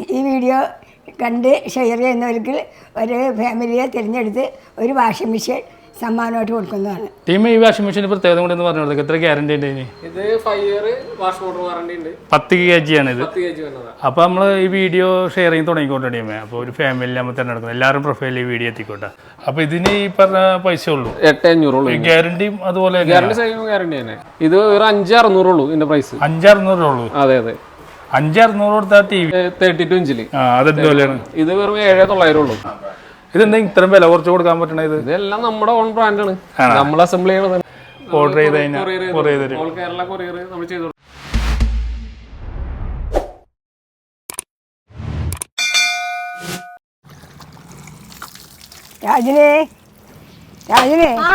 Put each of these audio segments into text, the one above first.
ഈ വീഡിയോ കണ്ട് ഷെയർ ചെയ്യുന്നവർക്ക് ഒരു ഫാമിലിയെ തിരഞ്ഞെടുത്ത് ഒരു വാഷിംഗ് മെഷീൻ സമ്മാനമായിട്ട് കൊടുക്കുന്നതാണ്. ടീം ഈ വാഷിംഗ് മെഷീന്റെ പ്രത്യേകത കൂടെ എന്ന് പറഞ്ഞു എത്ര ഗ്യാരണ്ടി ഉണ്ട് ഇതിന് ഇത് five year wash water warranty ഉണ്ട്. പത്ത് കെ ജി ആണ് ഇത്. പത്ത് കെ ജി അപ്പോൾ നമ്മൾ ഈ വീഡിയോ ഷെയർ ചെയ്ത് തുടങ്ങിക്കോട്ടെ ടീമേ. അപ്പോൾ ഒരു ഫാമിലി നമ്മൾ തിരഞ്ഞെടുക്കുന്നത്. എല്ലാവരും പ്രൊഫൈലിൽ ഈ വീഡിയോ എത്തിക്കോട്ടെ. അപ്പോൾ ഇതിന് ഈ പറഞ്ഞ പൈസ ഉള്ളൂ. എട്ട് അഞ്ഞൂറുള്ളൂ ഗ്യാരണ്ടിയും അതുപോലെ തന്നെ. ഗ്യാരണ്ടി സെയിം ഗ്യാരണ്ടി തന്നെ. ഇത് ഒരു അഞ്ച് അറുന്നൂറുള്ളൂ ഇതിന്റെ പ്രൈസ് അഞ്ചറുന്നൂറേ ഉള്ളൂ. അതെ അതെ. അഞ്ചറുന്നൂറ് കൊടുത്താൽ ടി വി. തേർട്ടി ടു ഇഞ്ചിൽ. ആ അതെന്തുപോലെയാണ് ഇത് വെറും ഏഴ് തൊള്ളായിരം ഉള്ളൂ. ഇതെന്താ ഇത്രയും വില കുറച്ച് കൊടുക്കാൻ പറ്റണ ഇത്? ഇതെല്ലാം നമ്മുടെ ഓൺ ബ്രാൻഡ് ആണ്. നമ്മൾ അസംബിൾ ചെയ്യണത്. ഓർഡർ ചെയ്ത് കഴിഞ്ഞാൽ കേരള കൊറിയർ നമ്മൾ ചെയ്തു കൊടുക്കും. രാജിനെ രാജിനെ ആ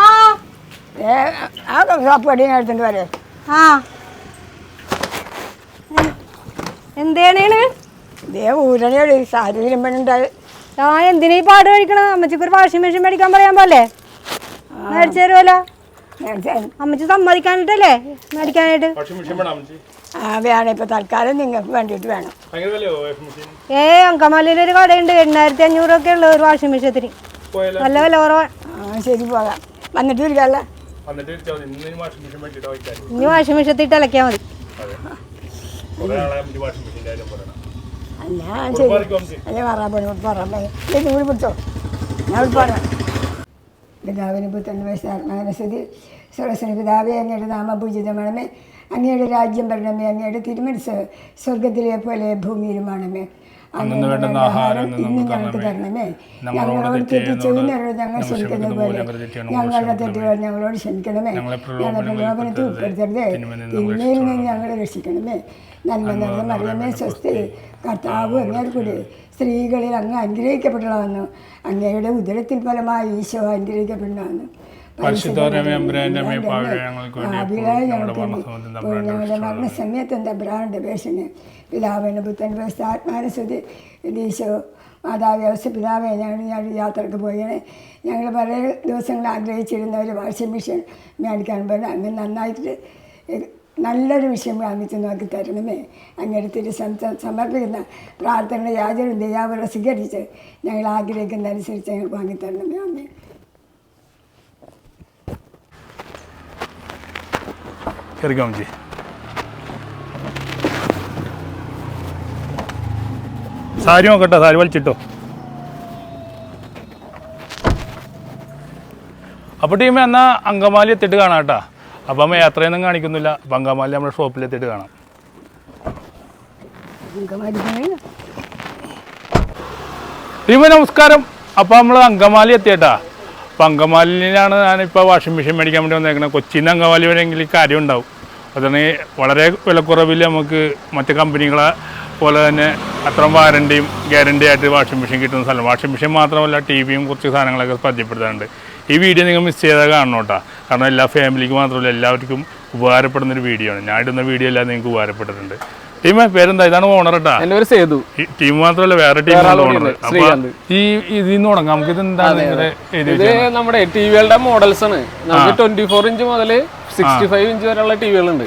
ആ ഷോപ്പ് കടീനെ എടുത്തിട്ട് വരെ? ആ. എന്തേണേണ്? ദേ ഊരണിയോട് സാരി തിരുമ്പനുണ്ടായി ആ എന്തിനാ ഈ പാട് അമ്മച്ചിക്ക് ഒരു വാഷിംഗ് മെഷീൻ മേടിക്കാൻ പറയാൻ പോലെ മേടിച്ചു തരുമല്ലോ അമ്മച്ചി സമ്മതിക്കാനിട്ടല്ലേ? മേടിക്കാനായിട്ട്. ആ വേണം. ഇപ്പൊ തൽക്കാലം നിങ്ങൾക്ക് വേണ്ടിയിട്ട് വേണം. ഏ അങ്കമാലിയിൽ ഒരു കടയുണ്ട്. എണ്ണായിരത്തി അഞ്ഞൂറൊക്കെ ഉള്ള ഒരു വാഷിംഗ് മെഷീനത്തിന് നല്ല വില കുറവാ. ആ ശരി പോകാം. വന്നിട്ട് വയ്ക്കാൻ ഇനി വാഷിംഗ് മെഷീൻ ഇട്ട് ഇളക്കിയാൽ മതി. മെഷീന്റെ കാര്യം അല്ല പറയാൻ പോണു പറയാൻ പോയി കൂടി പിടിച്ചോ. ഞാൻ പറയാം പിതാവിന് പുത്രൻ വയസ്സാത്മാനസ്ഥിതി സർവസ്വന പിതാവേ അങ്ങയുടെ നാമപൂജിതമാണമേ അങ്ങയുടെ രാജ്യം ഭരണമേ അങ്ങയുടെ തിരുമനസ് സ്വർഗത്തിലെ പോലെ ഭൂമിയിലുമാണമേ ആഹാരം ഇന്ന് ഞങ്ങൾക്ക് തരണമേ. ഞങ്ങളോട് ഞങ്ങളോട് തെറ്റ് തെറ്റ് ചെയ്യുന്നവരോട് ചെയ്യുന്നവരോട് ഞങ്ങൾ ക്ഷമിക്കുന്നത് പോലെ ഞങ്ങളുടെ തെറ്റുകൾ ഞങ്ങളോട് ക്ഷമിക്കണമേ. ഞങ്ങളെ ഞങ്ങളുടെ പ്രലോഭനത്തിൽ ഉൾപ്പെടുത്തരുതേ തിന്മയിൽ നിന്ന് ഞങ്ങളെ രക്ഷിക്കണമേ. നന്മ നന്മ മറിയമേ സ്വസ്തി. കർത്താവ് അങ്ങേർ കൂടി സ്ത്രീകളിൽ അങ്ങ് അനുഗ്രഹിക്കപ്പെടണമെന്ന് അങ്ങയുടെ ഉദരത്തിൽ ഫലമായി ഈശോ അനുഗ്രഹിക്കപ്പെടണമെന്ന് ഞങ്ങളുടെ മരണസമയത്ത് എന്താ തബ്രാണ്ട് പേശന് പിതാവിന് പുത്തൻ ഈശോ മാതാവ് അവസ്ഥ പിതാവെ ഞങ്ങൾ ഞാൻ യാത്രയ്ക്ക് പോയാണ് ഞങ്ങൾ പല ദിവസങ്ങൾ ആഗ്രഹിച്ചിരുന്ന ഒരു വാഷിംഗ് മെഷീൻ മേടിക്കാൻ പറഞ്ഞു അങ്ങനെ നന്നായിട്ട് നല്ലൊരു വിഷയം വാങ്ങിച്ചു നോക്കി തരണമേ. അങ്ങനത്തെ സമർപ്പിക്കുന്ന പ്രാർത്ഥന യാതൊരു ദയാവരെ സ്വീകരിച്ച് ഞങ്ങൾ ആഗ്രഹിക്കുന്ന അനുസരിച്ച് ഞങ്ങൾ വാങ്ങിത്തരണമേ അമ്മേ സാരി നോക്കട്ടെ സാരി വലിച്ചിട്ടോ. അപ്പോൾ ടീമേ എന്നാൽ അങ്കമാലി എത്തിയിട്ട് കാണാം അപ്പം യാത്രയൊന്നും കാണിക്കുന്നില്ല. പങ്കാമാലി നമ്മുടെ ഷോപ്പിലെത്തിയിട്ട് കാണാം. ഇവ നമസ്കാരം. അപ്പം നമ്മൾ അങ്കമാലി എത്തിയേട്ടാ. അപ്പോൾ അങ്കമാലിയിലാണ് ഞാനിപ്പോൾ വാഷിംഗ് മെഷീൻ മേടിക്കാൻ വേണ്ടി വന്നേക്കുന്നത് കൊച്ചിയിൽ നിന്ന് അങ്കമാലി വരെയെങ്കിൽ കാര്യം ഉണ്ടാവും. അതാണ് വളരെ വിലക്കുറവിൽ നമുക്ക് മറ്റു കമ്പനികളെ പോലെ തന്നെ അത്ര വാറണ്ടിയും ഗ്യാരണ്ടി ആയിട്ട് വാഷിംഗ് മെഷീൻ കിട്ടുന്ന സ്ഥലം. വാഷിംഗ് മെഷീൻ മാത്രമല്ല ടി വിയും കുറച്ച് സാധനങ്ങളൊക്കെ പരിചയപ്പെടുത്താറുണ്ട്. ഈ വീഡിയോ നിങ്ങൾ മിസ് ചെയ്താൽ കാണണം കേട്ടോ. കാരണം എല്ലാ ഫാമിലിക്ക് മാത്രമല്ല എല്ലാവർക്കും ഉപകാരപ്പെടുന്ന ഒരു വീഡിയോ ആണ്. ഞാൻ ഇടുന്ന വീഡിയോ എല്ലാം നിങ്ങൾക്ക് ഉപകാരപ്പെട്ടിട്ടുണ്ട്. ടീം പേരെന്താ? ഇതാണ് ഓണർ കേട്ടാ എന്റെ ഒരു സേതു. ടീം മാത്രമല്ല വേറെ ടീമാണ് ഓണർ അപ്പൊ ഈ ഇതിൽ നിന്ന് തുടങ്ങാം. നമുക്ക് ഇത് എന്താണ് ഇത്? നമ്മുടെ ടിവികളുടെ മോഡൽസ് ആണ്. നമുക്ക് ട്വന്റി ഫോർ ഇഞ്ച് മുതൽ സിക്സ്റ്റി ഫൈവ് ഇഞ്ച് വരെയുള്ള ടിവികളുണ്ട്.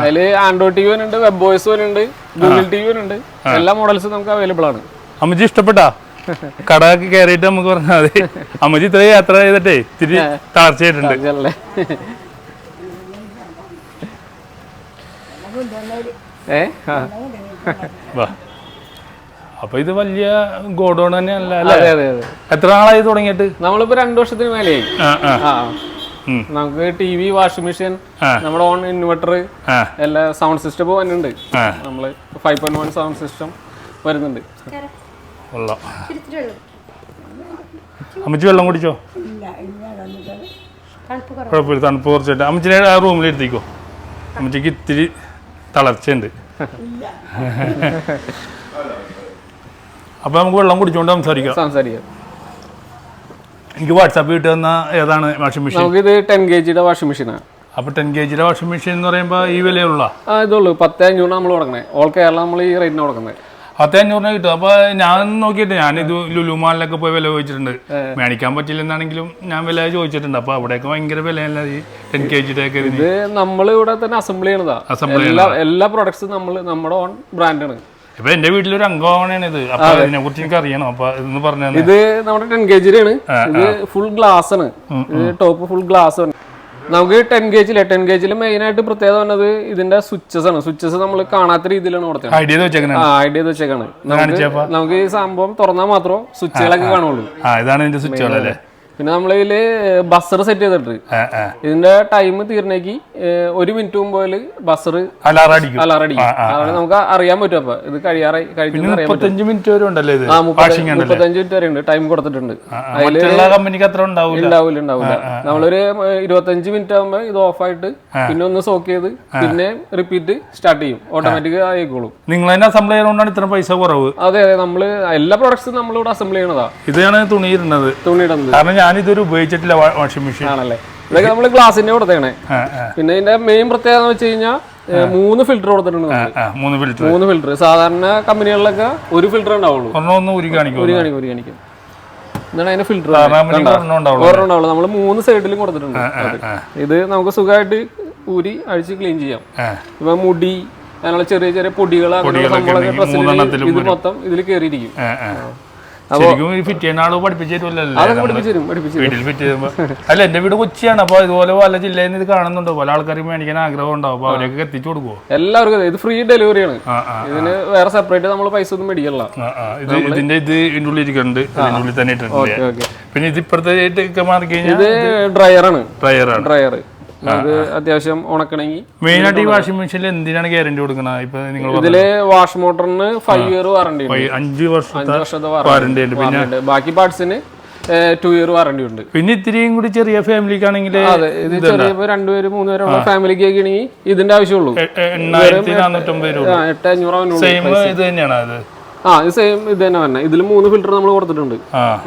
അതിൽ ആൻഡ്രോയിഡ് ടി വി ഉണ്ട് വെബ് വോയിസ് വരുന്നുണ്ട് ഗൂഗിൾ ടി വി വരുന്നുണ്ട്. എല്ലാ മോഡൽസും നമുക്ക് അവൈലബിൾ ആണ്. അമ്മജി ഇഷ്ടപ്പെട്ടാ? കടക്ക് കയറിയിട്ട് നമുക്ക് പറഞ്ഞാൽ മതി. അമ്മച്ചി ഇത്രയും യാത്ര ചെയ്തിട്ടേ ഇത്തിരി തളർച്ചയായിട്ടുണ്ട് അല്ലേ ഏ. വാ. അപ്പൊ ഇത് വലിയ ഗോഡൗൺ തന്നെയല്ല അല്ലേ? അതെ അതെ അതെ. എത്ര നാളായി തുടങ്ങിയിട്ട്? നമ്മളിപ്പോ രണ്ടു വർഷത്തിന് മേലെയായി. നമുക്ക് ടി വി വാഷിംഗ് മെഷീൻ. നമ്മുടെ ഓൺ ഇൻവെർട്ടർ എല്ലാ സൗണ്ട് സിസ്റ്റം ആ. നമ്മൾ five point one sound system വരുന്നുണ്ട്. കൊള്ളാം. അമ്മച്ചി വെള്ളം കുടിച്ചോ? കുഴപ്പമില്ല തണുപ്പ് കുറച്ചിട്ട്. അമ്മച്ചിനെ ആ റൂമിലെടുത്തേക്കോ അമ്മച്ചിക്ക് ഇത്തിരി തളർച്ചയുണ്ട്. അപ്പൊ നമുക്ക് വെള്ളം കുടിച്ചോണ്ട് സംസാരിക്കാം. സംസാരിക്കാം. എനിക്ക് വാട്സാപ്പ് കിട്ടുന്ന ഏതാണ് വാഷിംഗ് മെഷീൻ? ഇത് ടെൻ കെ ജിയുടെ വാഷിംഗ് മെഷീനാണ് അപ്പൊ ടെൻ കെ ജിയുടെ വാഷിംഗ് മെഷീൻ എന്ന് പറയുമ്പോൾ ഈ വിലയുള്ള ആ ഇതുള്ളൂ പത്ത് അഞ്ഞൂറ് നമ്മൾ കൊടുക്കണേ. ഓൾ കേരള നമ്മൾ ഈ റേറ്റിന് കൊടുക്കുന്നത്. പത്ത് അഞ്ഞൂറിന് കിട്ടും. അപ്പൊ ഞാൻ നോക്കിയിട്ട് ഞാനിത് ലുലുമാളിലൊക്കെ പോയി വില ചോദിച്ചിട്ടുണ്ട്. മേടിക്കാൻ പറ്റില്ലെന്നാണെങ്കിലും ഞാൻ വില ചോദിച്ചിട്ടുണ്ട്. അപ്പൊ അവിടെയൊക്കെ ഭയങ്കര വിലയല്ല ഈ ടെൻ കെ ജിയുടെ ഒക്കെ ഇത് നമ്മൾ ഇവിടെ തന്നെ അസംബിൾ ചെയ്യണതാ. എല്ലാ എല്ലാ പ്രൊഡക്ട്സും നമ്മൾ നമ്മുടെ ഓൺ ബ്രാൻഡാണ് ഇപ്പൊ എന്റെ വീട്ടിലൊരു അംഗമാണ് ഇത്. അപ്പൊ അതിനെ കുറിച്ച് എനിക്ക് അറിയണം. അപ്പൊ ഇന്ന് പറഞ്ഞു ഇത് നമ്മുടെ ടെൻ കെ കെജിലാണ് ഇത് ഫുൾ ഗ്ലാസ് ആണ്. ഇത് ടോപ്പ് ഫുൾ ഗ്ലാസ് ആണ്. നമുക്ക് ടെൻ കെജിലെ ടെൻ ഗേജിൽ മെയിൻ ആയിട്ട് പ്രത്യേകത പറഞ്ഞത് ഇതിന്റെ സ്വിച്ചസ് ആണ്. സ്വിച്ചസ് നമ്മൾ കാണാത്ത രീതിയിലാണ് കൊടുത്തത്. ഐഡിയ വെച്ചേക്കണേ? ആ ഐഡിയ വെച്ചേക്കാണ്. നമുക്ക് നമുക്ക് ഈ സംഭവം തുറന്നാൽ മാത്രം സ്വിച്ചുകളൊക്കെ കാണുള്ളൂ ഇതാണ് ഇതിന്റെ സ്വിച്ചുകൾ അല്ലേ പിന്നെ നമ്മളിതിൽ ബസർ സെറ്റ് ചെയ്തിട്ടുണ്ട്. ഇതിന്റെ ടൈം തീർന്നേക്ക് ഒരു മിനിറ്റ് മുമ്പ് ബസർ അലാറടിക്കും അതാണ് നമുക്ക് അറിയാൻ പറ്റും അപ്പൊ. ഇത് കഴിയാറായി മുപ്പത്തഞ്ച് മിനിറ്റ് വരെ ഉണ്ടല്ലേ ഇത്? മുപ്പത്തഞ്ച് മിനിറ്റ് വരെ ഉണ്ട്. ടൈം കൊടുത്തിട്ടുണ്ട്. കമ്പനിക്ക് അത്ര ഉണ്ടാവില്ല ഉണ്ടാവില്ല നമ്മളൊരു ഇരുപത്തഞ്ച് മിനിറ്റ് ആകുമ്പോ ഇത് ഓഫ് ആയിട്ട് പിന്നെ ഒന്ന് സോക്ക് ചെയ്ത് പിന്നെ റിപ്പീറ്റ് സ്റ്റാർട്ട് ചെയ്യും. ഓട്ടോമാറ്റിക് ആയിക്കോളും. നിങ്ങൾ തന്നെ അസംബിൾ ചെയ്യണോണ്ടാണ് ഇത്ര പൈസ കുറവ്. അതെ അതെ. നമ്മൾ എല്ലാ പ്രൊഡക്ട്സും നമ്മളിവിടെ അസംബിൾ ചെയ്യണതാ. ഇതാണ് തുണി ഇടുന്നത്. തുണിയിടുന്നത് കാരണം ഞാൻ ഇതൊരു ഉപയോഗിച്ചിട്ടില്ല വാഷിംഗ് മെഷീൻ ആണല്ലേ? ഇതൊക്കെ നമ്മൾ ഗ്ലാസിന്റെ ആ പിന്നെ ഇതിന്റെ മെയിൻ പ്രത്യേകത എന്ന് വെച്ച് കഴിഞ്ഞാൽ മൂന്ന് ഫിൽറ്റർ കൊടുത്തിട്ടുണ്ട് മൂന്ന് ഫിൽറ്റർ മൂന്ന് ഫിൽറ്റർ സാധാരണ കമ്പനികളിലൊക്കെ ഒരു ഫിൽറ്റർ ഉണ്ടാവുള്ളൂ. ഒരെണ്ണം ഒന്ന് ഉരി കാണിക്കും ഒരു കാണിക്കും ഒരു കാണിക്കും. ഇതാണ് അതിന്റെ ഫിൽറ്റർ ഉണ്ടാവുള്ളൂ നമ്മൾ മൂന്ന് സൈഡിലും കൊടുത്തിട്ടുണ്ട്. ഇത് നമുക്ക് സുഖമായിട്ട് ഊരി അഴിച്ച് ക്ലീൻ ചെയ്യാം. ഇപ്പൊ മുടി അങ്ങനെയുള്ള ചെറിയ ചെറിയ പൊടികൾ അങ്ങനെയുള്ള ഡ്രസ്സിൽ ഇത് മൊത്തം ഇതിൽ കയറിയിരിക്കും അല്ല എന്റെ വീട് കൊച്ചിയാണ് അപ്പൊ ഇതുപോലെ പല ജില്ലയിൽ നിന്ന് ഇത് കാണുന്നുണ്ടോ. പല ആൾക്കാർക്ക് മേടിക്കാൻ ആഗ്രഹം ഉണ്ടാവും അപ്പൊ അവരൊക്കെ എത്തിച്ചു കൊടുക്കുവോ? എല്ലാവർക്കും. ഇത് ഫ്രീ ഡെലിവറിയാണ് ആണ്. ഇതിന് വേറെ സെപ്പറേറ്റ് നമ്മൾ പൈസ ഒന്നും. ഇത് ഇതിന്റെ ഇത് ഇതിന്റെ ഉള്ളിൽ ഇരിക്കുന്നുണ്ട്. ഇതിന്റെ ഉള്ളിൽ തന്നെ ഇട്ടിട്ടുണ്ട്. പിന്നെ ഇത് ഇപ്പുറത്തെ മാറി കഴിഞ്ഞാൽ ഇത് ഡ്രയറാണ് ഡ്രയറാണ് ഡ്രയർ നമുക്ക് അത്യാവശ്യം ഉണക്കണമെങ്കിൽ മെയിൻ ആയിട്ട് ഈ വാഷിംഗ് മെഷീനിൽ എന്തിനാണ് ഗ്യാരണ്ടി കൊടുക്കുന്നത് ഇപ്പൊ നിങ്ങൾ ഇതിൽ വാഷ് മോട്ടറിന് ഫൈവ് ഇയർ വാറണ്ടി ഉണ്ട്. അഞ്ച് വർഷത്തെ അഞ്ച് വർഷത്തെ വാറണ്ടി ഉണ്ട് പിന്നെ ബാക്കി പാർട്സിന് ടു ഇയർ വാറണ്ടി ഉണ്ട്. പിന്നെ ഇത്തിരിയും കൂടി ചെറിയ ഫാമിലിക്കാണെങ്കിൽ അതെ. ഇത് ചെറിയ രണ്ടുപേര് മൂന്നുപേരുള്ള ഫാമിലിക്ക് ഒക്കെ ആണെങ്കിൽ ഇതിന്റെ ആവശ്യമുള്ളൂ. എണ്ണായിരത്തി നാനൂറ്റമ്പത് രൂപ. എട്ട് അഞ്ഞൂറ് സെയിം ഇത് തന്നെയാണ് അത്? ആ ഇത് സെയിം ഇത് തന്നെ തന്നെ. ഇതിൽ മൂന്ന് ഫിൽറ്റർ നമ്മൾ കൊടുത്തിട്ടുണ്ട്.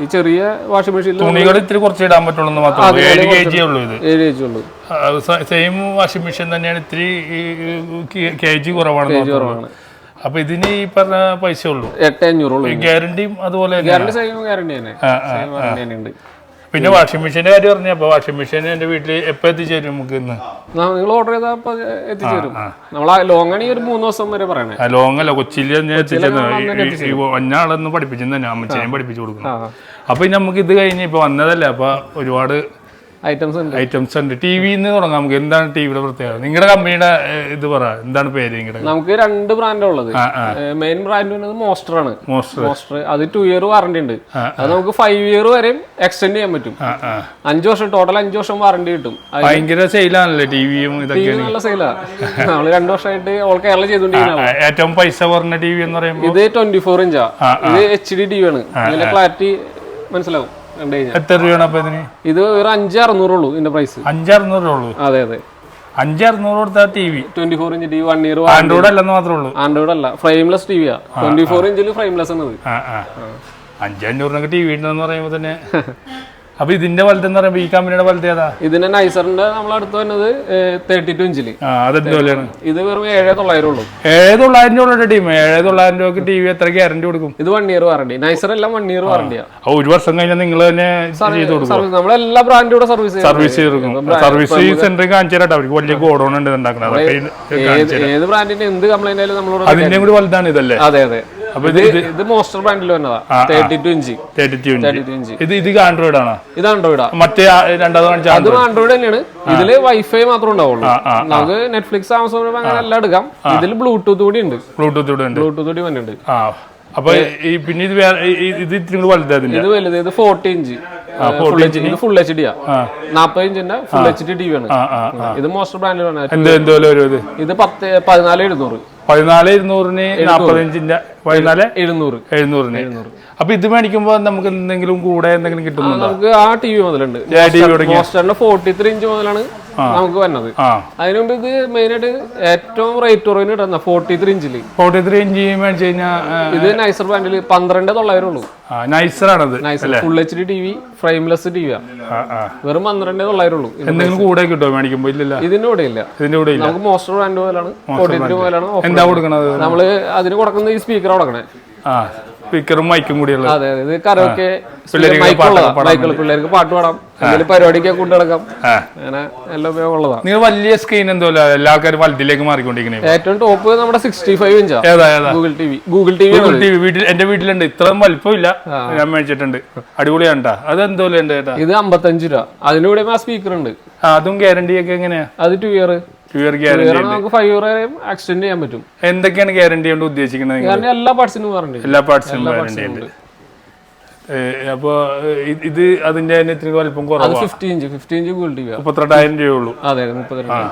ഈ ചെറിയ വാഷിംഗ് മെഷീനിൽ തുണികൾ ഇത്തിരി കുറച്ച് ഇടാൻ പറ്റുള്ളൂ മാത്രമേ ഏഴ് കെ ജി ഉള്ളൂ ഇത്. ഏഴ് വെച്ചുള്ളൂ സെയിം വാഷിംഗ് മെഷീൻ തന്നെയാണ്. ഇത്തിരി കെ ജി. കുറവാണ്. അപ്പൊ ഇതിന് ഈ പറഞ്ഞ പൈസ ഉള്ളൂ എട്ട് അഞ്ഞൂറുള്ളൂ ഗ്യാരണ്ടിയും അതുപോലെ പിന്നെ വാഷിംഗ് മെഷീന്റെ കാര്യം പറഞ്ഞപ്പോ വാഷിംഗ് മെഷീൻ എന്റെ വീട്ടിൽ എപ്പോ എത്തിച്ചേരും നമുക്ക് ഇന്ന്? നിങ്ങൾ ഓർഡർ ചെയ്താൽ അപ്പൊ എത്തിച്ചേരും. നമ്മൾ ലോങ് ആണെങ്കിൽ ഒരു മൂന്ന് ദിവസം വരെ പറയണേ. ലോങ് അല്ല കൊച്ചിയിൽ എത്തിച്ചത് ഒന്നാളൊന്ന് പഠിപ്പിച്ചു തന്നെ അമ്മച്ചനെയും പഠിപ്പിച്ചു കൊടുക്കണം അപ്പൊ നമുക്ക് ഇത് കഴിഞ്ഞ് ഇപ്പൊ വന്നതല്ലേ അപ്പൊ ഒരുപാട് ഐറ്റംസ് ഉണ്ട്. ഐറ്റംസ് ഉണ്ട്. ടി വിന്ന് തുടങ്ങാം നമുക്ക്. എന്താണ് ടിവിയുടെ പ്രത്യേകത? നിങ്ങളുടെ കമ്പനിയുടെ ഇത് പറ. എന്താണ് പേര് നിങ്ങളുടെ നമുക്ക് രണ്ട് ബ്രാൻഡാണ് ഉള്ളത്. മെയിൻ ബ്രാൻഡ് വരുന്നത് മോസ്റ്റർ ആണ്. മോസ്റ്റർ മോസ്റ്റർ അത് ടു ഇയർ വാറണ്ടി ഉണ്ട്. അത് നമുക്ക് ഫൈവ് ഇയർ വരെയും എക്സ്റ്റെൻഡ് ചെയ്യാൻ പറ്റും. അഞ്ച് വർഷം ടോട്ടൽ അഞ്ച് വർഷം വാറണ്ടി കിട്ടും. ഭയങ്കര സെയിലാണല്ലേ ടി വിയും ഇതൊക്കെ നല്ല സെയിലാ നമ്മൾ രണ്ടു വർഷമായിട്ട് ഓൾ കേരള ചെയ്തോണ്ടിരിക്കുന്ന ഏറ്റവും പൈസ കുറഞ്ഞ ടി വി എന്ന് പറയുമ്പോൾ ഇത് ട്വന്റി ഫോർ ഇഞ്ചാ ഇത് എച്ച് ഡി ടി വി ആണ് ഇതിന്റെ ക്ലാരിറ്റി മനസ്സിലാവും. എത്ര രൂപയാണ് അപ്പൊ ഇതിന്? ഇത് ഒരു അഞ്ച് അറുന്നൂറുള്ളൂ ഇതിന്റെ പ്രൈസ് അഞ്ചറുന്നൂറ് രൂപ ഉള്ളൂ? അതെ അതെ. അഞ്ചറുന്നൂറ് കൊടുത്ത T V twenty four inch T V one year android അല്ലെന്ന് മാത്രമേ ഉള്ളൂ. ആൻഡ്രോയിഡ് അല്ല ഫ്രെയിംലെസ് ടി വിയാ ട്വന്റി ഫോർ ഇഞ്ചിൽ ഫ്രെയിംലെസ് എന്നത് ആ ആ. അഞ്ചഞ്ഞൂറിനൊക്കെ ടി വി ഉണ്ടെന്ന് പറയുമ്പോൾ തന്നെ അപ്പൊ ഇതിന്റെ വലുതെന്ന് പറയുമ്പോൾ ഈ കമ്പനിയുടെ വലുത് ഏതാ? ഇതിന്റെ നൈസറിന്റെ നമ്മൾ അടുത്ത് വന്നത് തേർട്ടി ടു ഇഞ്ചിൽ അതെന്ത് ഇത് വെറും ഏഴ് തൊള്ളായിരം ഉള്ളൂ. ഏഴ് തൊള്ളായിരം രൂപ ടീം. ഏഴ് തൊള്ളായിരം രൂപക്ക് ടി വി എത്ര ഗ്യാരണ്ടി കൊടുക്കും? ഇത് വൺ ഇയർ വാറണ്ടി നൈസർ എല്ലാം വൺ ഇയർ വാറണ്ടിയാ ഒരു വർഷം കഴിഞ്ഞാൽ നിങ്ങൾ തന്നെ ചെയ്ത് കൊടുക്കും നമ്മളെല്ലാ ബ്രാൻഡിലൂടെ സർവീസ് സർവീസ് ചെയ്ത് സർവീസ് സെന്ററിൽ കാണിച്ചേരാട്ടോ. അവർക്ക് വലിയ ഗോഡൗൺ ഉണ്ട് ഉണ്ടാക്കുന്നത് ഏത് ബ്രാൻഡിന്റെ എന്ത് കംപ്ലൈന്റ് ആയാലും നമ്മളോട് അതിന്റെ കൂടി വലുതാണ് ഇതല്ലേ? അതെ അതെ. അപ്പൊ ഇത് ഇത് മോസ്റ്റർ ബ്രാൻഡിൽ വന്നതാ. Thirty two inch. Thirty two inch. ഇത് ഇത് ആൻഡ്രോയിഡ് ആണോ? ഇത് ആൻഡ്രോയിഡാ മറ്റേ രണ്ടാമത് കാണിച്ച അതും ആൻഡ്രോയിഡ് തന്നെയാണ്. ഇതിൽ വൈഫൈ മാത്രമേ ഉണ്ടാവുള്ളൂ. നമുക്ക് നെറ്റ്ഫ്ലിക്സ് ആമസോൺ അങ്ങനെ എല്ലാം എടുക്കാം. ഇതിൽ ബ്ലൂടൂത്ത് കൂടി ഉണ്ട്. ബ്ലൂടൂത്ത് കൂടി ഉണ്ട്. ബ്ലൂടൂത്ത് കൂടി വന്നിട്ടുണ്ട്. അപ്പൊ ഈ പിന്നെ ഇത് വേറെ ഇത് ഇത്തിരി കൂടി വലുത് ഇത് വലുത് ഇത് forty inch. Full H D നാപ്പത് ഇഞ്ചിന്റെ full H D T V ആണ്. ഇത് മോസ്റ്റർ ബ്രാൻഡിലാണ് ഇത്? പത്ത് പതിനാല് എഴുന്നൂറ്. പതിനാല് ഇരുന്നൂറിന് നാപ്പത്തഞ്ചിന്റെ പതിനാല്? എഴുന്നൂറ്. എഴുന്നൂറിന്. എഴുന്നൂറ്. അപ്പൊ ഇത് മേടിക്കുമ്പോ നമുക്ക് എന്തെങ്കിലും കൂടെ എന്തെങ്കിലും കിട്ടുന്നുണ്ടോ? നമുക്ക് ആ ടി വി മുതലുണ്ട്. ഫോർട്ടി ത്രീ ഇഞ്ച് മുതലാണ് നമുക്ക് വന്നത്. അതിനു മുമ്പ് ഇത് മെയിൻ ആയിട്ട് ഏറ്റവും റേറ്റ് കുറവിന് കിട്ടുന്ന ഫോർട്ടി ത്രീ ഇഞ്ചിൽ ഫോർട്ടി ത്രീ ഇഞ്ച് മേടിച്ചു കഴിഞ്ഞാൽ ഇത് നൈസർ ബ്രാൻഡിൽ പന്ത്രണ്ട് തൊള്ളായിരം ഉള്ളൂ. നൈസറാണത് Nicer full H D T V frameless T V ആ. ആ വെറും പന്ത്രണ്ട് തൊള്ളായിരം ഉള്ളൂ. എന്തെങ്കിലും കൂടെ കിട്ടുമോ മേടിക്കുമ്പോ? ഇല്ല ഇതിന്റെ കൂടെ ഇല്ല. ഇതിന്റെ കൂടെ നമുക്ക് മോസ്റ്റർ ബ്രാൻഡ് പോലാണ് ഫോർട്ടി ത്രീ പോലാണ് എന്താ കൊടുക്കണത്? നമ്മൾ അതിന് കൊടുക്കുന്ന ഈ സ്പീക്കർ കൊടുക്കണേ ആ സ്പീക്കറും മൈക്കും കൂടിയുള്ളത് അതെ അതെ. ഇത് കരോക്കെ പാടാൻ മൈക്കുള്ള പിള്ളേർക്ക് പാട്ട് പാടാം. പരിപാടിക്കൊക്കെ കൊണ്ടു നടക്കാം. അങ്ങനെ എല്ലാം ഉപയോഗമുള്ളതാണ് നിങ്ങൾ വലിയ സ്ക്രീൻ എന്തോ എല്ലാ ആൾക്കാരും വലുതിലേക്ക് മാറിക്കൊണ്ടിരിക്കുന്നത് ഏറ്റവും ടോപ്പ് നമ്മുടെ sixty five ഇഞ്ചാ Google T V Google T V T V വീട്ടിൽ എന്റെ വീട്ടിലുണ്ട്. ഇത്രയും വലിപ്പമില്ല. ഞാൻ മേടിച്ചിട്ടുണ്ട്. അടിപൊളിയാണ്. അത് എന്തോ ഇത് അമ്പത്തഞ്ച് രൂപ. അതിലൂടെ ആ സ്പീക്കർ ഉണ്ട്. അതും ഗ്യാരണ്ടി ഒക്കെ എങ്ങനെയാ? അത് ടു ഇയർ നമുക്ക് ഫൈവ് ഇയർ വരെയും എക്സ്റ്റെൻഡ് ചെയ്യാൻ പറ്റും. എന്തൊക്കെയാണ് ഗ്യാരണ്ടി കൊണ്ട് ഉദ്ദേശിക്കുന്നത് എല്ലാ പാർട്സിനും വാറണ്ടി എല്ലാ പാർട്സിനും വാറണ്ടി ഉണ്ട്. അപ്പൊ ഇത് അതിന്റെ തന്നെ ഇത്തിരി വലിപ്പം കുറവാണ് ഫിഫ്റ്റി ഇഞ്ച് ഫിഫ്റ്റി ഇഞ്ച് വി മുപ്പത്തിരണ്ടായിരം രൂപയുള്ളൂ. അതെ മുപ്പത്തിരണ്ട്.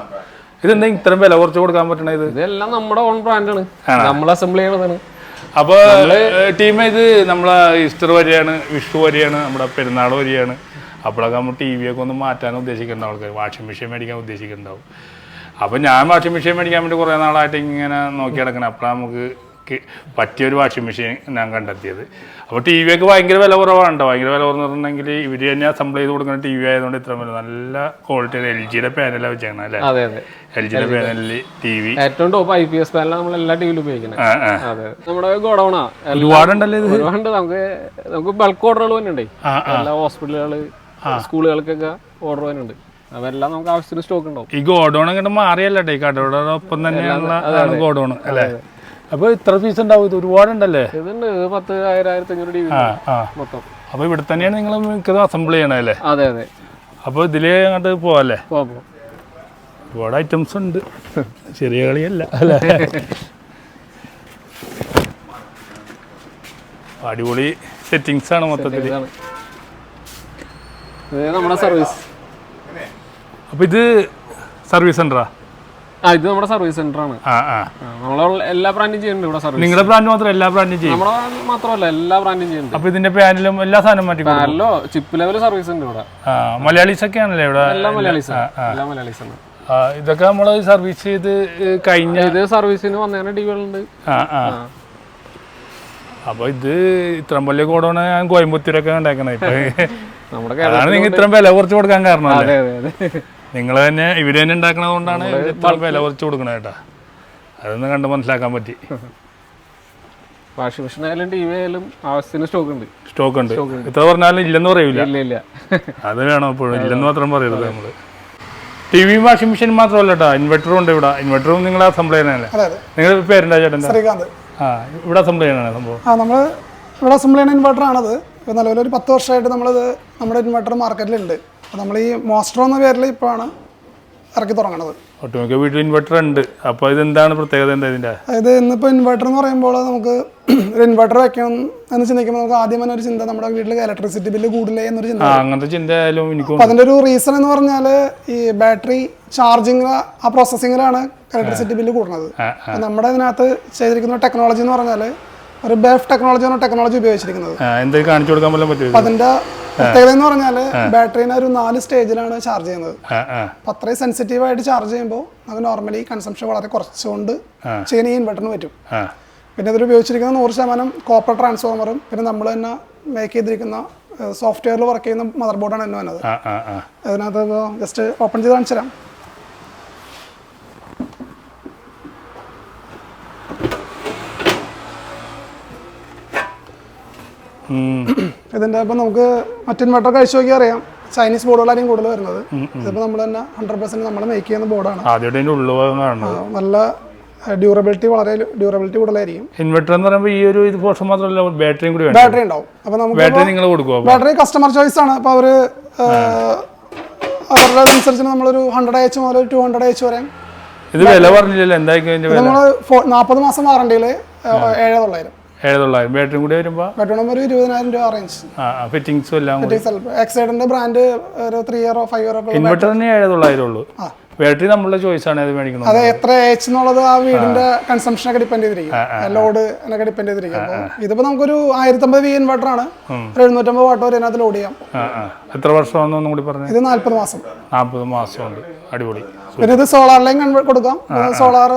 ഇതെന്താ ഇത്രയും വില കുറച്ച് കൊടുക്കാൻ പറ്റണ ഇത്? ഇതെല്ലാം നമ്മുടെ ഓൺ ബ്രാൻഡാണ് നമ്മൾ അസംബിൾ ചെയ്യണതാണ്. അപ്പൊ ടീം ഇത് നമ്മളെ ഈസ്റ്റർ വരെയാണ് വിഷു വരെയാണ് നമ്മുടെ പെരുന്നാൾ വരെയാണ്. അപ്പോഴൊക്കെ നമ്മൾ ടി വി ഒക്കെ ഒന്ന് മാറ്റാൻ ഉദ്ദേശിക്കുന്നുണ്ടാവും ആൾക്കാർ വാഷിംഗ് മെഷീൻ മേടിക്കാൻ ഉദ്ദേശിക്കുന്നുണ്ടാവും. അപ്പോൾ ഞാൻ വാഷിംഗ് മെഷീൻ മേടിക്കാൻ വേണ്ടി കുറേ നാളായിട്ട് ഇങ്ങനെ നോക്കി നടക്കണം. അപ്പോഴാണ് നമുക്ക് പറ്റിയൊരു വാഷിംഗ് മെഷീൻ ഞാൻ കണ്ടെത്തിയത്. അപ്പോൾ ടി വി ഒക്കെ ഭയങ്കര വില കുറവാണ് ഭയങ്കര വില കുറവെന്ന് പറഞ്ഞിട്ടുണ്ടെങ്കിൽ ഇവർ തന്നെ അസംബിൾ ചെയ്ത് കൊടുക്കുന്ന ടി വി ആയതുകൊണ്ട് ഇത്ര വില. നല്ല ക്വാളിറ്റി എൽ ജിയുടെ പാനലാണ് വെച്ചേക്കണം അല്ലേ? അതെ അതെ. എൽ ജിയുടെ പാനലിൽ ടി വി ഏറ്റവും ടോപ്പ് ഐ പി എസ് പാനലാണ് നമ്മൾ എല്ലാ ടി വിയിലും ഉപയോഗിക്കുന്നത് അതെ നമ്മുടെ ഗോഡൌണാ. ഒരുപാടുണ്ടല്ലോ ഇത്? ഒരുപാട് നമുക്ക് നമുക്ക് ബൾക്ക് ഓർഡറുകൾ തന്നെ ഉണ്ട് എല്ലാ ഹോസ്പിറ്റലുകൾ സ്കൂളുകൾക്കൊക്കെ ഓർഡർ വരുന്നുണ്ട് അതെല്ലാം നമുക്ക് ആവശ്യത്തിന് സ്റ്റോക്ക് ഉണ്ടാവും. ഈ ഗോഡൗൺ അങ്ങോട്ട് മാറിയല്ലേ കടയുടെ ഒപ്പം തന്നെയുള്ള ഗോഡൗൺ അല്ലേ? അപ്പൊ ഇത്ര പീസ് ഉണ്ടാവും. ഇത് ഒരുപാടുണ്ടല്ലേ? ഇതുണ്ട്. ഇത് പത്ത് ആയിരം ആയിരത്തി അഞ്ഞൂറ് മൊത്തം. അപ്പൊ ഇവിടെ തന്നെയാണ് നിങ്ങൾ മിക്കതും അസംബിൾ ചെയ്യണല്ലേ അതെ അതെ. അപ്പൊ ഇതിൽ അങ്ങോട്ട് പോവാല്ലേ? പോവാം പോവാം. ഒരുപാട് ഐറ്റംസ് ഉണ്ട്. ചെറിയ കളിയല്ല. അല്ലേ? അടിപൊളി സെറ്റിങ്സ് ആണ് മൊത്തത്തിൽ നമ്മുടെ സർവീസ് അപ്പൊ ഇത് സർവീസ് സെന്ററാ ഇത് നമ്മുടെ സർവീസ് സെന്റർ ആണ്. നമ്മൾ എല്ലാ ബ്രാൻഡും ചെയ്യുന്നുണ്ട് ഇവിടെ സർവീസ്. നിങ്ങളുടെ ബ്രാൻഡ് മാത്രം എല്ലാ ബ്രാൻഡും ചെയ്യും? നമ്മുടെ മാത്രമല്ല എല്ലാ ബ്രാൻഡും ചെയ്യുന്നുണ്ട്. അപ്പൊ ഇതിന്റെ പാനലും എല്ലാ സാധനവും മാറ്റി. പാനലോ ചിപ്പ് ലെവൽ സർവീസ് ഉണ്ട് ഇവിടെ. മലയാളീസ് ഒക്കെ ആണല്ലേ ഇവിടെ? എല്ലാ മലയാളീസ് എല്ലാ മലയാളീസ് ആണ്. ഇതൊക്കെ നമ്മൾ സർവീസ് ചെയ്ത് കഴിഞ്ഞ ഇത് സർവീസിന് വന്നതിന് ആ അപ്പൊ ഇത് ഇത്രയും വലിയ കൂടാണ് ഞാൻ കോയമ്പത്തൂരൊക്കെ ഉണ്ടാക്കണേ. ഇപ്പൊ അതാണ് നിങ്ങൾ ഇത്രയും വില കുറച്ച് കൊടുക്കാൻ കാരണം അതെ അതെ അതെ. നിങ്ങൾ തന്നെ ഇവർ തന്നെ ഉണ്ടാക്കണത് കൊണ്ടാണ് വില കുറച്ച് കൊടുക്കണത് കേട്ടാ. അതൊന്നും കണ്ട് മനസ്സിലാക്കാൻ പറ്റി. വാഷിംഗ് മെഷീൻ ആയാലും ടി വി ആയാലും ആവശ്യത്തിന് സ്റ്റോക്ക് ഉണ്ട്. സ്റ്റോക്ക് ഉണ്ട്. എത്ര പറഞ്ഞാലും ഇല്ലെന്ന് പറയൂല. ഇല്ല ഇല്ല. അത് വേണം എപ്പോഴും. ഇല്ലെന്ന് മാത്രം പറയരുത് നമ്മൾ. ടി വി വാഷിംഗ് മെഷീൻ മാത്രമല്ല കേട്ടോ. ഇൻവെർട്ടറും ഉണ്ട് ഇവിടെ. ഇൻവെർട്ടറും നിങ്ങൾ അസംബിൾ ചെയ്യണല്ലേ നിങ്ങൾ പേരുണ്ടാ ചേട്ടൻ ശ്രീകാന്ത്. ആ ഇവിടെ അസംബിൾ ചെയ്യണ സംഭവം. ആ നമ്മൾ ഇവിടെ അസംബിൾ ചെയ്യുന്ന ഇൻവെർട്ടർ ആണത്. ഇപ്പോൾ നിലവിൽ ഒരു പത്ത് വർഷമായിട്ട് നമ്മളിത് നമ്മുടെ ഇൻവെർട്ടർ മാർക്കറ്റിലുണ്ട് അപ്പോൾ നമ്മൾ ഈ മോസ്റ്റർ എന്ന പേരിൽ ഇപ്പോഴാണ് ഇറക്കി തുടങ്ങണത്. ഒട്ടുമിക്ക വീട്ടിൽ ഇൻവെർട്ടർ ഉണ്ട്. അപ്പോൾ ഇതെന്താണ് പ്രത്യേകത? എന്താ ഇതിന്റെ അതായത് ഇന്നിപ്പോൾ ഇൻവെർട്ടർ എന്ന് പറയുമ്പോൾ നമുക്ക് ഒരു ഇൻവെർട്ടർ വെക്കണം എന്ന് ചിന്തിക്കുമ്പോൾ നമുക്ക് ആദ്യം തന്നെ ഒരു ചിന്ത നമ്മുടെ വീട്ടിൽ ഇലക്ട്രിസിറ്റി ബില്ല് കൂടില്ലേ എന്നൊരു ചിന്ത. അങ്ങനത്തെ ചിന്ത ആയാലും എനിക്ക് അതിന്റെ ഒരു റീസൺ എന്ന് പറഞ്ഞാൽ ഈ ബാറ്ററി ചാർജിങ് ആ പ്രോസസ്സിങ്ങിലാണ് ഇലക്ട്രിസിറ്റി ബില്ല് കൂടുന്നത്. നമ്മുടെ ഇതിനകത്ത് ചെയ്തിരിക്കുന്ന ടെക്നോളജി എന്ന് പറഞ്ഞാൽ ഒരു ബേഫ് ടെക്നോളജി എന്ന ടെക്നോളജി ഉപയോഗിച്ചിരിക്കുന്നത്. അതിന്റെ പ്രത്യേകത എന്ന് പറഞ്ഞാൽ ബാറ്ററിനെ ഒരു നാല് സ്റ്റേജിലാണ് ചാർജ് ചെയ്യുന്നത്. അപ്പൊ അത്രയും സെൻസിറ്റീവ് ആയിട്ട് ചാർജ് ചെയ്യുമ്പോൾ നമുക്ക് നോർമലി കൺസംഷൻ വളരെ കുറച്ചുകൊണ്ട് ചെയ്യാൻ ഈ ഇൻവെർട്ടറിന് പറ്റും. പിന്നെ ഇതിൽ ഉപയോഗിച്ചിരിക്കുന്ന നൂറ് ശതമാനം കോപ്പർ ട്രാൻസ്ഫോമറും പിന്നെ നമ്മൾ തന്നെ മേക്ക് ചെയ്തിരിക്കുന്ന സോഫ്റ്റ്വെയറിൽ വർക്ക് ചെയ്യുന്ന മദർ ബോർഡാണ് എന്നെ വന്നത് അതിനകത്ത് ഇപ്പോൾ ജസ്റ്റ് ഓപ്പൺ ചെയ്ത് കാണിച്ചു തരാം. ഉം. ഇതിന്റെ ഇപ്പം നമുക്ക് മറ്റു ഇൻവെർട്ടർ കഴിച്ചു നോക്കിയാൽ അറിയാം. ചൈനീസ് ബോർഡുകളായിരിക്കും കൂടുതൽ വരുന്നത്. ഇതിപ്പോൾ നമ്മൾ തന്നെ ഹൺഡ്രഡ് പെർസെന്റ് നമ്മൾ മേക്ക് ചെയ്യുന്ന ബോർഡാണ് ആദ്യമായിട്ട് നല്ല ഡ്യൂറബിലിറ്റി വളരെ ഡ്യൂറബിലിറ്റി കൂടുതലായിരിക്കും. ഇൻവെർട്ടർ എന്ന് പറയുമ്പോൾ ഈ ഒരു ഇത് പോർഷൻ മാത്രമല്ല ബാറ്ററിയും കൂടി ബാറ്ററി ഉണ്ടാവും. അപ്പോൾ നമുക്ക് ബാറ്ററി നിങ്ങൾ കൊടുക്കുക ബാറ്ററി കസ്റ്റമർ ചോയ്സ് ആണ്. അപ്പോൾ അവർ അവരുടെ അനുസരിച്ച് നമ്മളൊരു ഹൺഡ്രഡ് എച്ച് മുതൽ ടു ഹൺഡ്രഡ് എച്ച് വരെ ഇത് വില പറഞ്ഞില്ലല്ലോ. എന്തായിരിക്കും നാൽപ്പത് മാസം വാറണ്ടിയിൽ ഏഴ് തൊള്ളായിരം. ഏഴ് തൊള്ളായിരം. ബാറ്ററിയും കൂടി വരുമ്പോൾ ബാറ്ററി ഒരു ഇരുപതിനായിരം രൂപ റേഞ്ച് ആ ഫിറ്റിങ്സും എല്ലാം കൂടി. എക്സൈഡിന്റെ ബ്രാൻഡ് ഒരു ത്രീ ഇയറോ ഫൈവ് ഇയറോ ഇൻവെർട്ടർ തന്നെ ഏഴ് തൊള്ളായിരം ഉള്ളൂ. ബാറ്ററി നമ്മളുടെ ചോയ്സ് ആണ് അത് മേടിക്കുന്നത്. അത് എത്ര എച്ച് എന്നുള്ളത് ആ വീടിന്റെ കൺസംഷനൊക്കെ ഡിപ്പെൻഡ് ചെയ്തിരിക്കും. ലോഡ് എന്നൊക്കെ ഡിപ്പെൻഡ് ചെയ്തിരിക്കും. ഇതിപ്പോ നമുക്കൊരു ആയിരത്തമ്പത് വി ഇൻവെർട്ടർ ആണ്. ഒരു എഴുന്നൂറ്റമ്പത് വാട്ട് വരെ അതിനകത്ത് ലോഡ് ചെയ്യാം. എത്ര വർഷമാണെന്ന് ഒന്നും കൂടി പറഞ്ഞു? ഇത് നാല്പത് മാസം. നാല്പത് മാസമുണ്ട്. അടിപൊളി. പിന്നെ ഇത് കൺവേർട്ട് കൊടുക്കാം. സോളാർ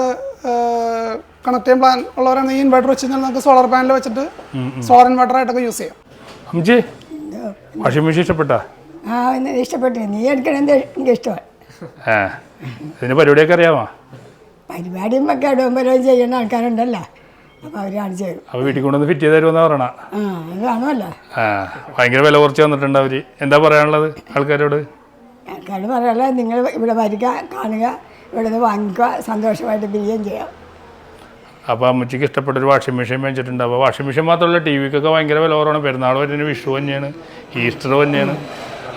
കണക്ട് ചെയ്യാൻ പ്ലാൻ ഉള്ളവരാണ് ഈ ഇൻവെർട്ടർ വെച്ച് കഴിഞ്ഞാൽ നമുക്ക് സോളാർ പാനൽ വെച്ചിട്ട് സോളാർ ഇൻവെർട്ടർ ആയിട്ടൊക്കെ യൂസ് ചെയ്യാം. അമ്മച്ചി വാഷിംഗ് മെഷീൻ ഇഷ്ടപ്പെട്ടാ? ആ എന്നെ ഇഷ്ടപ്പെട്ടു. നീ എടുക്കണത് എനിക്ക് ഇഷ്ടമാണ്. ഏ ഇതിന് പരിപാടിയൊക്കെ അറിയാമോ? പരിപാടിയും ഒക്കെ ഇടുമ്പോഴും ചെയ്യുന്ന ആൾക്കാരുണ്ടല്ലോ. അപ്പോൾ അവർ കാണിച്ചു തരും. അപ്പോൾ വീട്ടിൽ കൊണ്ടുവന്ന് ഫിറ്റ് ചെയ്ത് തരുമെന്ന് പറയണ? ആ അത് കാണുമല്ലോ. ആ ഭയങ്കര വില കുറച്ച് വന്നിട്ടുണ്ട് അവർ എന്താ പറയാനുള്ളത് ആൾക്കാരോട്? നിങ്ങൾ ഇവിടെ വരിക കാണുക ഇവിടെ നിന്ന് വാങ്ങിക്കുക സന്തോഷമായിട്ട് ബിരിയാണി ചെയ്യാം. അപ്പോൾ അമ്മച്ചിക്ക് ഇഷ്ടപ്പെട്ട ഒരു വാഷിംഗ് മെഷീൻ മേടിച്ചിട്ടുണ്ട്. അപ്പോൾ വാഷിംഗ് മെഷീൻ മാത്രമല്ല ടി വിക്കൊക്കെ ഭയങ്കര വില കുറവാണ്. പെരുന്നാൾ വരുന്നതിന് വിഷു തന്നെയാണ് ഈസ്റ്റർ തന്നെയാണ്.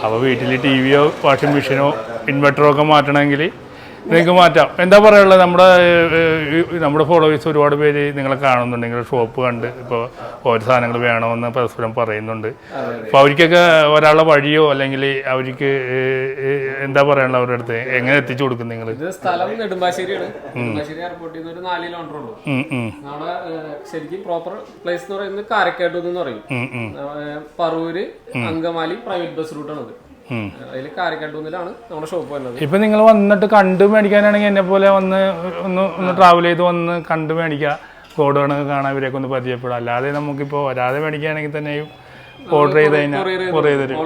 അപ്പോൾ വീട്ടിൽ ടി വിയോ വാഷിംഗ് മെഷീനോ ഇൻവെർട്ടറോ ഒക്കെ മാറ്റണമെങ്കിൽ നിങ്ങൾക്ക് മാറ്റാം. എന്താ പറയാനുള്ളത്? നമ്മുടെ നമ്മുടെ ഫോളോവേഴ്സ് ഒരുപാട് പേര് നിങ്ങളെ കാണുന്നുണ്ട് നിങ്ങളുടെ ഷോപ്പ് കണ്ട് ഇപ്പോൾ ഓരോ സാധനങ്ങൾ വേണമെന്ന് പരസ്പരം പറയുന്നുണ്ട്. അപ്പോൾ അവർക്കൊക്കെ ഒരാളുടെ വഴിയോ അല്ലെങ്കിൽ അവർക്ക് എന്താ പറയാനുള്ളത് അവരുടെ അടുത്ത്? എങ്ങനെ എത്തിച്ചു കൊടുക്കും നിങ്ങൾ സ്ഥലം നെടുമ്പാശ്ശേരിയാണ്. നെടുമ്പാശ്ശേരി എയർപോർട്ടിൽ നിന്ന് ഒരു നാല് കിലോമീറ്റർ ഉള്ളൂ. ശരിക്കും പ്രോപ്പർ പ്ലേസ് എന്ന് പറയുന്നത് കാരക്കാട്ടൂന്ന് പറയും. പറവൂര് അങ്കമാലി പ്രൈവറ്റ് ബസ് റൂട്ടാണ് അതിൽ കാരക്കാട്ടൂന്നിലാണ് നമ്മുടെ ഷോപ്പ് വരുന്നത്. ഇപ്പൊ നിങ്ങൾ വന്നിട്ട് കണ്ടു മേടിക്കാനാണെങ്കിൽ എന്നെ പോലെ വന്ന് ഒന്ന് ഒന്ന് ട്രാവൽ ചെയ്ത് വന്ന് കണ്ടു മേടിക്കുക ഗോഡൗൺ കാണാൻ ഇവരെയൊക്കെ ഒന്ന് പരിചയപ്പെടുക അല്ലാതെ നമുക്കിപ്പോൾ വരാതെ മേടിക്കുകയാണെങ്കിൽ തന്നെയും ഓർഡർ ചെയ്ത് കഴിഞ്ഞാൽ കൊറിയർ തരും.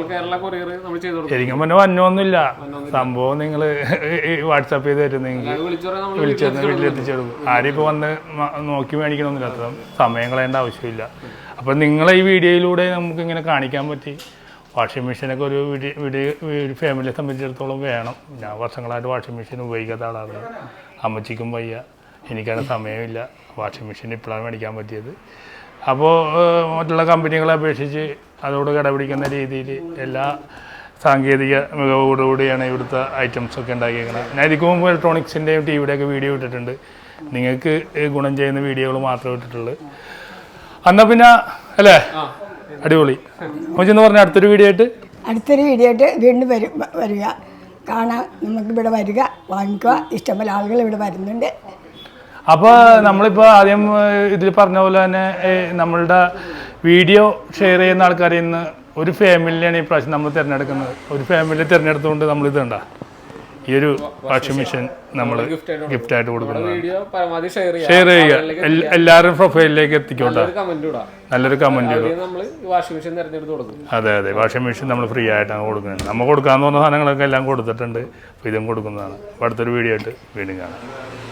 ശരിക്കും പറഞ്ഞാൽ വന്നൊന്നുമില്ല സംഭവം നിങ്ങൾ വാട്സാപ്പ് ചെയ്ത് തരും നിങ്ങൾ വിളിച്ചെന്ന് വീട്ടിലെത്തിച്ചു കൊടുക്കും. ആരും ഇപ്പോൾ വന്ന് നോക്കി മേടിക്കണമെന്നില്ല അത്ര സമയം കളയേണ്ട ആവശ്യമില്ല. അപ്പം നിങ്ങളെ ഈ വീഡിയോയിലൂടെ നമുക്ക് ഇങ്ങനെ കാണിക്കാൻ പറ്റി. വാഷിംഗ് മെഷീനൊക്കെ ഒരു വീട് വീട് ഒരു ഫാമിലിയെ സംബന്ധിച്ചിടത്തോളം വേണം. ഞാൻ വർഷങ്ങളായിട്ട് വാഷിംഗ് മെഷീൻ ഉപയോഗിക്കാത്ത ആളാണ്. അമ്മച്ചിക്കും വയ്യ. എനിക്കാണ് സമയമില്ല. വാഷിംഗ് മെഷീൻ ഇപ്പോഴാണ് മേടിക്കാൻ പറ്റിയത്. അപ്പോൾ മറ്റുള്ള കമ്പനികളെ അപേക്ഷിച്ച് അതോട് കടപിടിക്കുന്ന രീതിയിൽ എല്ലാ സാങ്കേതിക മികവോടുകൂടിയാണ് ഇവിടുത്തെ ഐറ്റംസൊക്കെ ഉണ്ടാക്കിയേക്കുന്നത് ഞാൻ ഇതിക്ക് മുമ്പ് ഇലക്ട്രോണിക്സിന്റെയും ടി വിയുടെയൊക്കെ വീഡിയോ ഇട്ടിട്ടുണ്ട്. നിങ്ങൾക്ക് ഗുണം ചെയ്യുന്ന വീഡിയോകൾ മാത്രമേ ഇട്ടിട്ടുള്ളൂ. എന്നാൽ പിന്നെ അല്ലേ? അടിപൊളി. എന്ന് പറഞ്ഞ? അടുത്തൊരു വീഡിയോ ആയിട്ട്? അടുത്തൊരു വീഡിയോ ആയിട്ട് വീണ്ടും വരും വരിക. കാണാൻ നമുക്ക് ഇവിടെ വരിക. വാങ്ങിക്കുക. ഇഷ്ടംപോലെ ആളുകൾ ഇവിടെ വരുന്നുണ്ട്. അപ്പോൾ നമ്മളിപ്പോൾ ആദ്യം ഇതിൽ പറഞ്ഞ പോലെ തന്നെ നമ്മളുടെ വീഡിയോ ഷെയർ ചെയ്യുന്ന ആൾക്കാരിൽ നിന്ന് ഒരു ഫാമിലിയാണ് ഈ പ്രാവശ്യം നമ്മൾ തിരഞ്ഞെടുക്കുന്നത്. ഒരു ഫാമിലി തിരഞ്ഞെടുത്തുകൊണ്ട് നമ്മൾ ഇതുണ്ട ഈ ഒരു വാഷിംഗ് മെഷീൻ നമ്മൾ ഗിഫ്റ്റ് ആയിട്ട് കൊടുക്കുന്നത് ഷെയർ ചെയ്യുക. എല്ലാവരും പ്രൊഫൈലിലേക്ക് എത്തിക്കോട്ടെ. നല്ലൊരു കമന്റ് ഇടും. അതെ അതെ. വാഷിംഗ് മെഷീൻ നമ്മൾ ഫ്രീ ആയിട്ടാണ് കൊടുക്കുന്നത്. നമ്മൾ കൊടുക്കാൻ തോന്നുന്ന സാധനങ്ങളൊക്കെ എല്ലാം കൊടുത്തിട്ടുണ്ട്. അപ്പോൾ ഇതും കൊടുക്കുന്നതാണ്. അടുത്തൊരു വീഡിയോ ആയിട്ട് വീണ്ടും കാണാം.